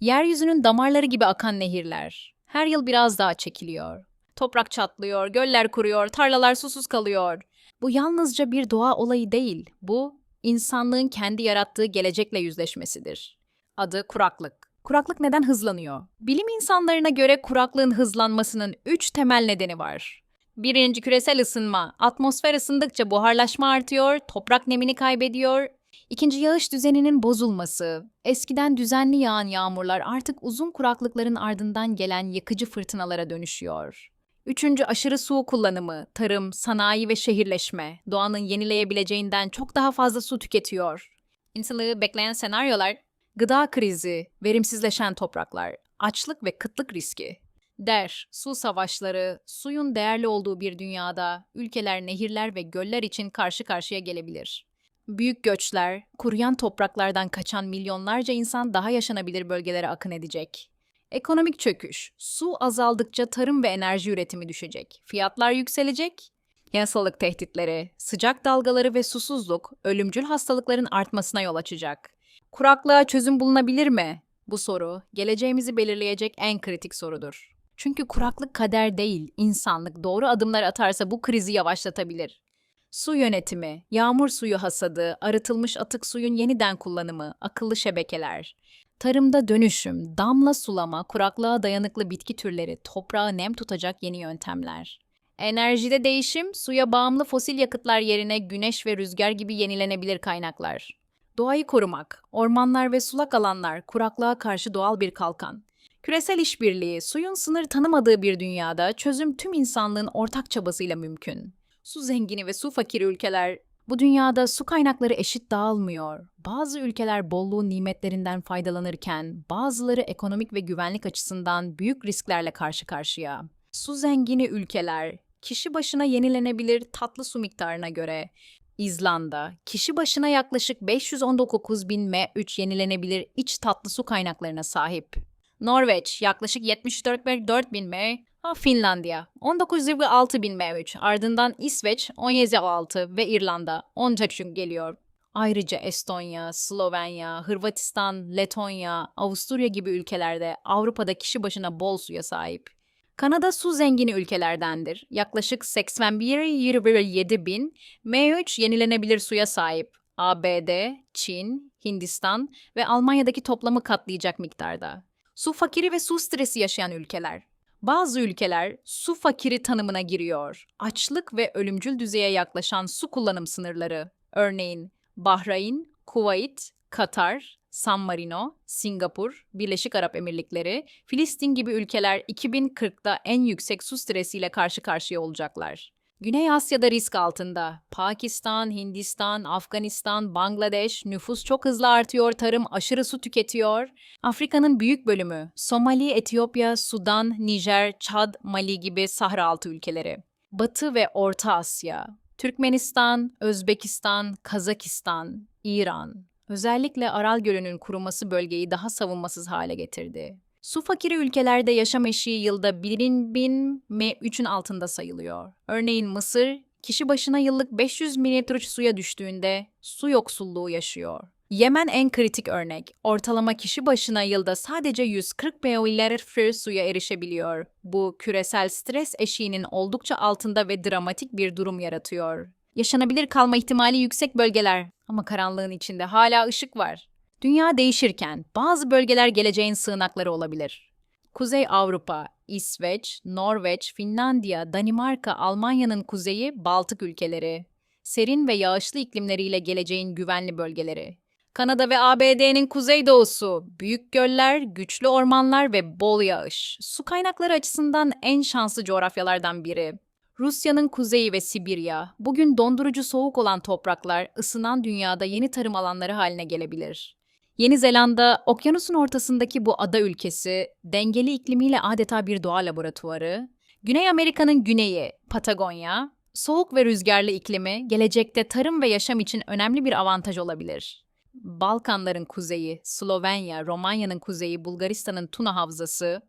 Yeryüzünün damarları gibi akan nehirler. Her yıl biraz daha çekiliyor. Toprak çatlıyor, göller kuruyor, tarlalar susuz kalıyor. Bu yalnızca bir doğa olayı değil. Bu insanlığın kendi yarattığı gelecekle yüzleşmesidir. Adı kuraklık. Kuraklık neden hızlanıyor? Bilim insanlarına göre kuraklığın hızlanmasının üç temel nedeni var. Birinci küresel ısınma. Atmosfer ısındıkça buharlaşma artıyor, toprak nemini kaybediyor. İkinci yağış düzeninin bozulması. Eskiden düzenli yağan yağmurlar artık uzun kuraklıkların ardından gelen yıkıcı fırtınalara dönüşüyor. Üçüncü aşırı su kullanımı, tarım, sanayi ve şehirleşme doğanın yenileyebileceğinden çok daha fazla su tüketiyor. İnsanlığı bekleyen senaryolar gıda krizi, verimsizleşen topraklar, açlık ve kıtlık riski. Der, su savaşları, suyun değerli olduğu bir dünyada ülkeler nehirler ve göller için karşı karşıya gelebilir. Büyük göçler, kuruyan topraklardan kaçan milyonlarca insan daha yaşanabilir bölgelere akın edecek. Ekonomik çöküş, su azaldıkça tarım ve enerji üretimi düşecek. Fiyatlar yükselecek. Yasalık tehditleri, sıcak dalgaları ve susuzluk ölümcül hastalıkların artmasına yol açacak. Kuraklığa çözüm bulunabilir mi? Bu soru geleceğimizi belirleyecek en kritik sorudur. Çünkü kuraklık kader değil, insanlık doğru adımlar atarsa bu krizi yavaşlatabilir. Su yönetimi, yağmur suyu hasadı, arıtılmış atık suyun yeniden kullanımı, akıllı şebekeler. Tarımda dönüşüm, damla sulama, kuraklığa dayanıklı bitki türleri, toprağı nem tutacak yeni yöntemler. Enerjide değişim, suya bağımlı fosil yakıtlar yerine güneş ve rüzgar gibi yenilenebilir kaynaklar. Doğayı korumak, ormanlar ve sulak alanlar kuraklığa karşı doğal bir kalkan. Küresel işbirliği, suyun sınır tanımadığı bir dünyada çözüm tüm insanlığın ortak çabasıyla mümkün. Su zengini ve su fakiri ülkeler bu dünyada su kaynakları eşit dağılmıyor. Bazı ülkeler bolluğun nimetlerinden faydalanırken bazıları ekonomik ve güvenlik açısından büyük risklerle karşı karşıya. Su zengini ülkeler kişi başına yenilenebilir tatlı su miktarına göre İzlanda, kişi başına yaklaşık 519 bin M3 yenilenebilir iç tatlı su kaynaklarına sahip. Norveç, yaklaşık 74 bin M, ha, Finlandiya, 19,6 bin M3, ardından İsveç, 17,6 ve İrlanda, 13 geliyor. Ayrıca Estonya, Slovenya, Hırvatistan, Letonya, Avusturya gibi ülkelerde Avrupa'da kişi başına bol suya sahip. Kanada su zengini ülkelerdendir. Yaklaşık 81,7 bin M3 yenilenebilir suya sahip. ABD, Çin, Hindistan ve Almanya'daki toplamı katlayacak miktarda. Su fakiri ve su stresi yaşayan ülkeler. Bazı ülkeler su fakiri tanımına giriyor. Açlık ve ölümcül düzeye yaklaşan su kullanım sınırları. Örneğin Bahreyn, Kuveyt, Katar, San Marino, Singapur, Birleşik Arap Emirlikleri, Filistin gibi ülkeler 2040'da en yüksek su stresiyle karşı karşıya olacaklar. Güney Asya'da risk altında. Pakistan, Hindistan, Afganistan, Bangladeş nüfus çok hızlı artıyor, tarım aşırı su tüketiyor. Afrika'nın büyük bölümü Somali, Etiyopya, Sudan, Nijer, Çad, Mali gibi Sahra altı ülkeleri. Batı ve Orta Asya, Türkmenistan, Özbekistan, Kazakistan, İran. Özellikle Aral Gölü'nün kuruması bölgeyi daha savunmasız hale getirdi. Su fakiri ülkelerde yaşam eşiği yılda 1000 bin M3'ün altında sayılıyor. Örneğin Mısır, kişi başına yıllık 500 mililitre suya düştüğünde su yoksulluğu yaşıyor. Yemen en kritik örnek. Ortalama kişi başına yılda sadece 140 ml suya erişebiliyor. Bu küresel stres eşiğinin oldukça altında ve dramatik bir durum yaratıyor. Yaşanabilir kalma ihtimali yüksek bölgeler ama karanlığın içinde hala ışık var. Dünya değişirken bazı bölgeler geleceğin sığınakları olabilir. Kuzey Avrupa, İsveç, Norveç, Finlandiya, Danimarka, Almanya'nın kuzeyi, Baltık ülkeleri. Serin ve yağışlı iklimleriyle geleceğin güvenli bölgeleri. Kanada ve ABD'nin kuzeydoğusu, büyük göller, güçlü ormanlar ve bol yağış. Su kaynakları açısından en şanslı coğrafyalardan biri. Rusya'nın kuzeyi ve Sibirya, bugün dondurucu soğuk olan topraklar ısınan dünyada yeni tarım alanları haline gelebilir. Yeni Zelanda, okyanusun ortasındaki bu ada ülkesi, dengeli iklimiyle adeta bir doğa laboratuvarı. Güney Amerika'nın güneyi, Patagonya, soğuk ve rüzgarlı iklimi gelecekte tarım ve yaşam için önemli bir avantaj olabilir. Balkanların kuzeyi, Slovenya, Romanya'nın kuzeyi, Bulgaristan'ın Tuna Havzası,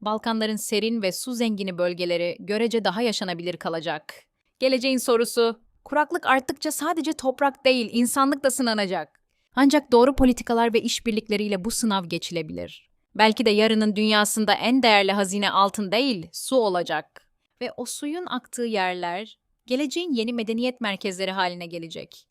Balkanların serin ve su zengini bölgeleri görece daha yaşanabilir kalacak. Geleceğin sorusu, kuraklık arttıkça sadece toprak değil, insanlık da sınanacak. Ancak doğru politikalar ve işbirlikleriyle bu sınav geçilebilir. Belki de yarının dünyasında en değerli hazine altın değil, su olacak. Ve o suyun aktığı yerler geleceğin yeni medeniyet merkezleri haline gelecek.